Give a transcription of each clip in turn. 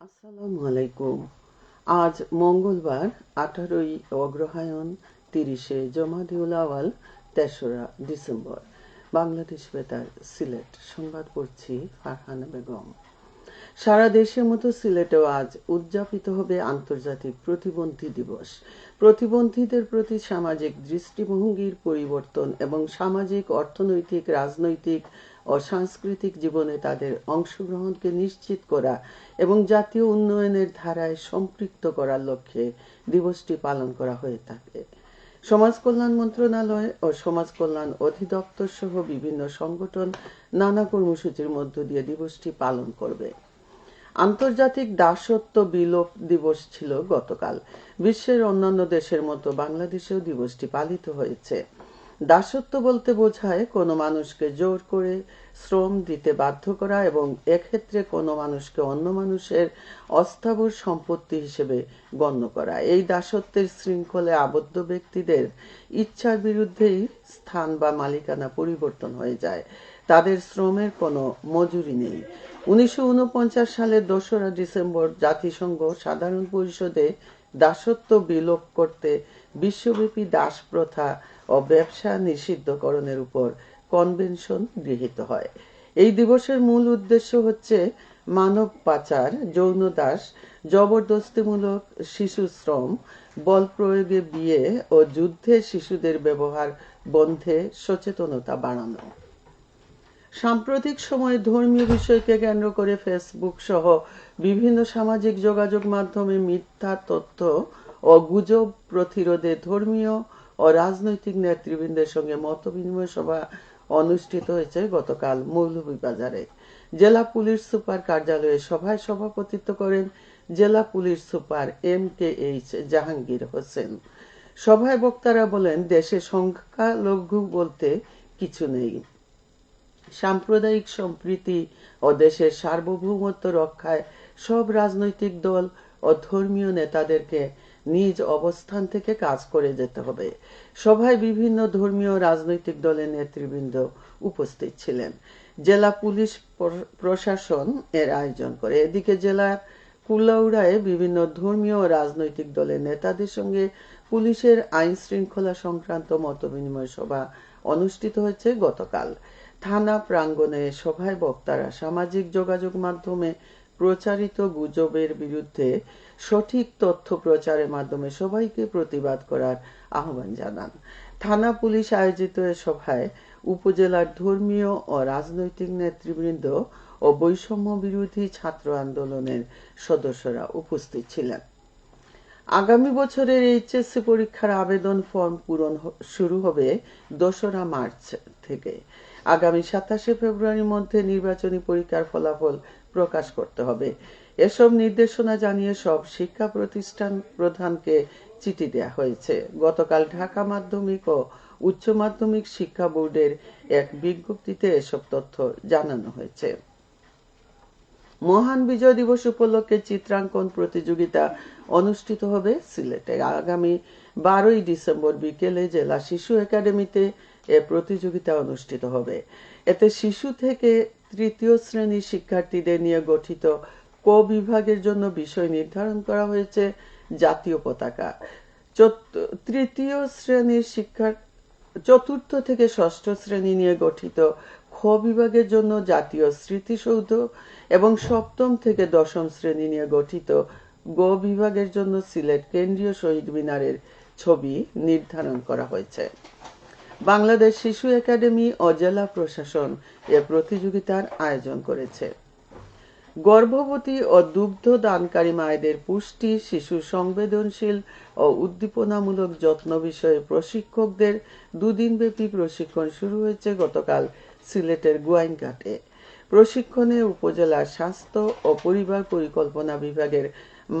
আসসালামু আলাইকুম। আজ মঙ্গলবার, আঠারোই অগ্রহায়ণ, তিরিশে জমাদিউল আওয়াল, তেসরা ডিসেম্বর। বাংলাদেশ বেতার সিলেট। সংবাদ পড়ছি ফারহানা বেগম। সারা দেশের মতো সিলেটেও আজ উদযাপিত হবে আন্তর্জাতিক প্রতিবন্ধী দিবস। প্রতিবন্ধীদের প্রতি সামাজিক দৃষ্টিভঙ্গির পরিবর্তন এবং সামাজিক, অর্থনৈতিক, রাজনৈতিক ও সাংস্কৃতিক জীবনে তাদের অংশগ্রহণকে নিশ্চিত করা এবং জাতীয় উন্নয়নের ধারায় সম্পৃক্ত করার লক্ষ্যে দিবসটি পালন করা হয়ে থাকে। সমাজ কল্যাণ মন্ত্রণালয় ও সমাজ কল্যাণ অধিদপ্তর সহ বিভিন্ন সংগঠন নানা কর্মসূচির মধ্য দিয়ে দিবসটি পালন করবে। আন্তর্জাতিক দাসত্ব বিলোপ দিবস ছিল গতকাল। বিশ্বের অন্যান্য দেশের মতো বাংলাদেশেও দিবসটি পালিত হয়েছে। দাসত্ব বলতে বোঝায় কোনো মানুষকে জোর করে শ্রম দিতে বাধ্য করা এবং এক্ষেত্রে কোনো মানুষকে অন্য মানুষের অস্থাবর সম্পত্তি হিসেবে গণ্য করা। এই দাসত্বের শৃঙ্খলে আবদ্ধ ব্যক্তিদের ইচ্ছার বিরুদ্ধেই স্থান বা মালিকানা পরিবর্তন হয়ে যায়। তাদের শ্রমের কোনো মজুরি নেই। উনিশশো উনপঞ্চাশ সালের দোসরা ডিসেম্বর জাতিসংঘ সাধারণ পরিষদে দাসত্ব বিলোপ করতে বিশ্বব্যাপী দাস প্রথা ও ব্যবসা নিষিদ্ধকরণের উপর কনভেনশন গৃহীত হয়। এই দিবসের মূল উদ্দেশ্য হচ্ছে মানব পাচার, যৌন দাস, জবরদস্তিমূলক শিশু শ্রম, বল প্রয়োগে বিয়ে ও যুদ্ধে শিশুদের ব্যবহার বন্ধে সচেতনতা বাড়ানো। সাম্প্রতিক সময়ে ধর্মীয় বিষয়কে কেন্দ্র করে ফেসবুক সহ বিভিন্ন সামাজিক যোগাযোগ মাধ্যমে মিথ্যা তথ্য ও গুজব প্রতিরোধে ধর্মীয় ও রাজনৈতিক নেতৃবৃন্দের সঙ্গে মত বিনিময় সভা অনুষ্ঠিত হয়েছে গতকাল মৌলভীবাজারে। জেলা পুলিশ সুপার কার্যালয়ে সভায় সভাপতিত্ব করেন জেলা police super M K H Jahangir Hossain. সভায় বক্তারা বলেন, দেশে সংখ্যালঘু বলতে কিছু নেই। সাম্প্রদায়িক সম্প্রীতি ও দেশের সার্বভৌমত্ব রক্ষায় সব রাজনৈতিক দল ও ধর্মীয় নেতাদেরকে নিজ অবস্থান থেকে কাজ করে যেতে হবে। সভায় বিভিন্ন ধর্মীয় রাজনৈতিক দলের নেতৃবৃন্দ উপস্থিত ছিলেন। জেলা পুলিশ প্রশাসন এর আয়োজন করে। এদিকে জেলার কুলাউড়ায় বিভিন্ন ধর্মীয় রাজনৈতিক দলের নেতাদের সঙ্গে পুলিশের আইন শৃঙ্খলা সংক্রান্ত মত বিনিময় সভা অনুষ্ঠিত হয়েছে গতকাল। থানা প্রাঙ্গণে সভায় বক্তারা সামাজিক যোগাযোগ মাধ্যমে প্রচারিত গুজবের বিরুদ্ধে সঠিক তথ্য প্রচারের মাধ্যমে সবাইকে প্রতিবাদ করার আহ্বান জানান। থানা পুলিশ আয়োজিত এ সভায় উপজেলার ধর্মীয় ও রাজনৈতিক নেতৃবৃন্দ ও বৈষম্য বিরোধী ছাত্র আন্দোলনের সদস্যরা উপস্থিত ছিলেন। আগামী বছরের এইচএসসি পরীক্ষার আবেদন ফর্ম পূরণ শুরু হবে দোসরা মার্চ থেকে। আগামী সাতাশে ফেব্রুয়ারির মধ্যে নির্বাচনী পরীক্ষার ফলাফল প্রকাশ করতে হবে। এসব নির্দেশনা জানিয়ে সব শিক্ষা প্রতিষ্ঠান প্রধানকে চিঠি দেয়া হয়েছে। গতকাল ঢাকা মাধ্যমিক ও উচ্চ মাধ্যমিক শিক্ষা বোর্ডের এক বিজ্ঞপ্তিতে এসব তথ্য জানানো হয়েছে। মহান বিজয় দিবস উপলক্ষে চিত্রাঙ্কন প্রতিযোগিতা অনুষ্ঠিত হবে সিলেটে। আগামী বারোই ডিসেম্বর বিকেলে জেলা শিশু একাডেমিতে এ প্রতিযোগিতা অনুষ্ঠিত হবে। এতে শিশু থেকে তৃতীয় শ্রেণির শিক্ষার্থীদের নিয়ে গঠিত ক বিভাগের জন্য বিষয় নির্ধারণ করা হয়েছে জাতীয় পতাকা। তৃতীয় শ্রেণির শিক্ষা চতুর্থ থেকে ষষ্ঠ শ্রেণি নিয়ে গঠিত খ বিভাগের জন্য জাতীয় স্মৃতিসৌধ এবং সপ্তম থেকে দশম শ্রেণি নিয়ে গঠিত গ বিভাগের জন্য সিলেট কেন্দ্রীয় শহীদ মিনারের ছবি নির্ধারণ করা হয়েছে। বাংলাদেশ শিশু একাডেমি ও জেলা প্রশাসন এ প্রতিযোগিতার আয়োজন করেছে। গর্ভবতী ও দুগ্ধ দানকারী মায়েদের পুষ্টি, শিশু সংবেদনশীল ও উদ্দীপনামূলক যত্ন বিষয়ে প্রশিক্ষকদের দুদিনব্যাপী প্রশিক্ষণ শুরু হয়েছে গতকাল সিলেটের গুয়াইনঘাটে। প্রশিক্ষণে উপজেলার স্বাস্থ্য ও পরিবার পরিকল্পনা বিভাগের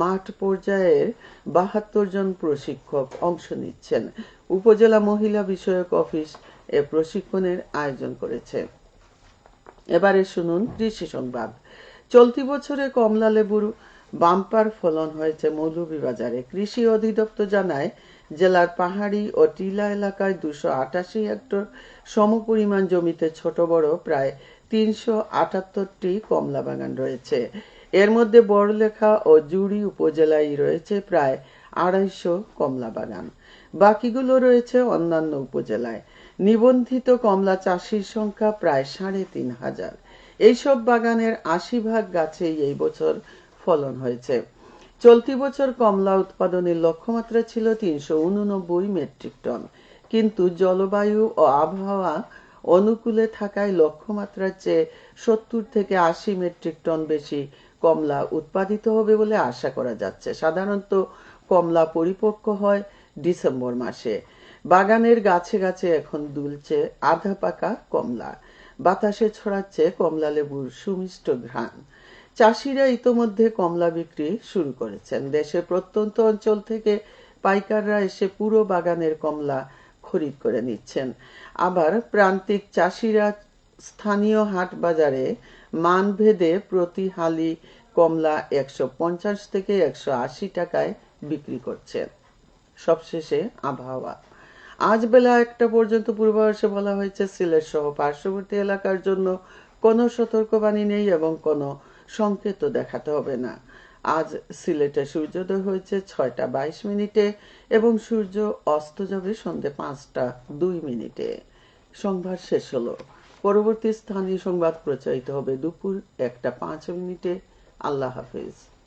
মাঠ পর্যায়ের বাহাত্তর জন প্রশিক্ষক অংশ নিচ্ছেন। উপজেলা মহিলা বিষয়ক অফিস এ প্রশিক্ষণের আয়োজন করেছে। এবারে শুনুন কৃষি সংবাদ। চলতি বছরে কমলা লেবুর বাম্পার ফলন হয়েছে মৌলভীবাজারে। কৃষি অধিদপ্তর জানায়, জেলার পাহাড়ি ও টিলা এলাকায় দুশো আটাশি হেক্টর সমপরিমাণ জমিতে ছোট বড় প্রায় তিনশো কমলা বাগান রয়েছে। এর মধ্যে বড়লেখা ও জুড়ি উপজেলায় রয়েছে প্রায় আড়াইশো কমলা বাগান। বাকিগুলো রয়েছে অন্যান্য উপজেলায়। নিবন্ধিত কমলা চাষির সংখ্যা প্রায় সাড়ে তিন হাজার। এইসব বাগানের আশি ভাগ গাছেই এই বছর ফলন হয়েছে। চলতি বছর কমলা উৎপাদনের লক্ষ্যমাত্রা ছিল তিনশো উননব্বই মেট্রিক টন। কিন্তু জলবায়ু ও আবহাওয়া অনুকূলে থাকায় লক্ষ্যমাত্রার চেয়ে সত্তর থেকে আশি মেট্রিক টন বেশি কমলা উৎপাদিত হবে বলে আশা করা যাচ্ছে। সাধারণত কমলা পরিপক্ক হয় ডিসেম্বর মাসে। বাগানের গাছে গাছে এখন দুলছে আধা পাকা কমলা। বাতাসে ছড়াচ্ছে কমলা লেবুর সুমিষ্ট ঘ্রাণ। চাষিরা ইতোমধ্যে কমলা বিক্রি শুরু করেছেন। দেশের প্রত্যন্ত অঞ্চল থেকে পাইকাররা এসে পুরো বাগানের কমলা খরিদ করে নিচ্ছেন। আবার প্রান্তিক চাষিরা স্থানীয় হাট বাজারে মানভেদে প্রতি হালি কমলা একশো পঞ্চাশ থেকে একশো আশি টাকায় বিক্রি করছেন সবশেষে আবহাওয়া। আজ বেলা একটা পর্যন্ত পূর্বাভাসে বলা হয়েছে, সিলেট সহ পার্শ্ববর্তী এলাকার জন্য কোনো সতর্কবাণী নেই এবং কোনো সংকেতও দেখাতে হবে না। আজ সিলেটে সূর্যোদয় হয়েছে ছয়টা বাইশ মিনিটে এবং সূর্য অস্ত যাবে সন্ধে পাঁচটা দুই মিনিটে। সংবাদ শেষ হলো। পরবর্তী স্থানীয় সংবাদ প্রচারিত হবে দুপুর একটা পাঁচ মিনিটে। আল্লাহ হাফেজ।